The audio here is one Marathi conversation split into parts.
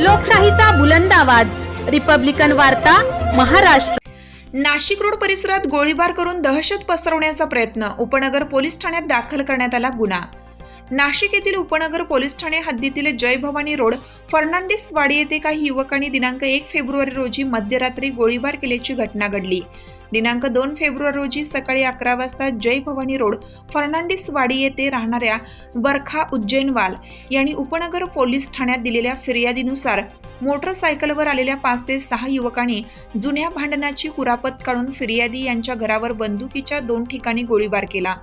लोकशाहीचा बुलंद आवाज. रिपब्लिकन वार्ता महाराष्ट्र. नाशिक रोड परिसरात गोळीबार करून दहशत पसरवण्याचा प्रयत्न उपनगर पोलीस ठाण्यात दाखल करण्यात आला गुन्हा. नाशिक येथील उपनगर पोलीस ठाणे हद्दीतील जय भवानी रोड फर्नांडिस वाडी येथे काही युवकांनी दिनांक एक फेब्रुवारी रोजी मध्यरात्री गोळीबार केल्याची घटना घडली. दिनांक दोन फेब्रुवारी रोजी सकाळी अकरा वाजता जय भवानी रोड फर्नांडिस वाडी येथे राहणाऱ्या बरखा उज्जैनवाल यांनी उपनगर पोलीस ठाण्यात दिलेल्या फिर्यादीनुसार मोटरसायकलवर आलेल्या पाच ते सहा युवकांनी जुन्या भांडणाची कुरापत काढून फिर्यादी यांच्या घरावर बंदुकीच्या दोन ठिकाणी गोळीबार केला.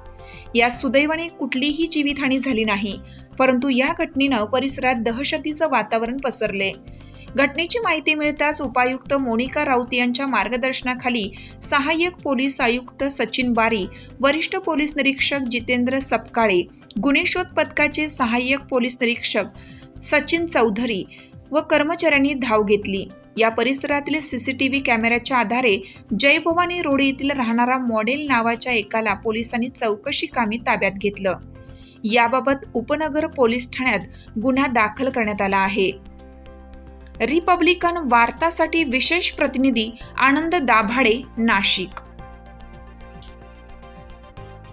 यात सुदैवाने कुठलीही जीवितहानी झाली नाही परंतु या घटनेनं परिसरात दहशतीचं वातावरण पसरले. घटनेची माहिती मिळताच उपायुक्त मोनिका राऊत यांच्या मार्गदर्शनाखाली सहाय्यक पोलीस आयुक्त सचिन बारी वरिष्ठ पोलीस निरीक्षक जितेंद्र सपकाळे गुन्हे शोध पथकाचे सहाय्यक पोलीस निरीक्षक सचिन चौधरी व कर्मचाऱ्यांनी धाव घेतली. या परिसरातील सीसीटीव्ही कॅमेऱ्याच्या आधारे जयभवानी रोड येथील राहणारा मॉडेल नावाच्या एकाला पोलिसांनी चौकशी कामी ताब्यात घेतलं. याबाबत उपनगर पोलीस ठाण्यात गुन्हा दाखल करण्यात आला आहे. रिपब्लिकन वार्तासाठी विशेष प्रतिनिधी आनंद दाभाडे नाशिक.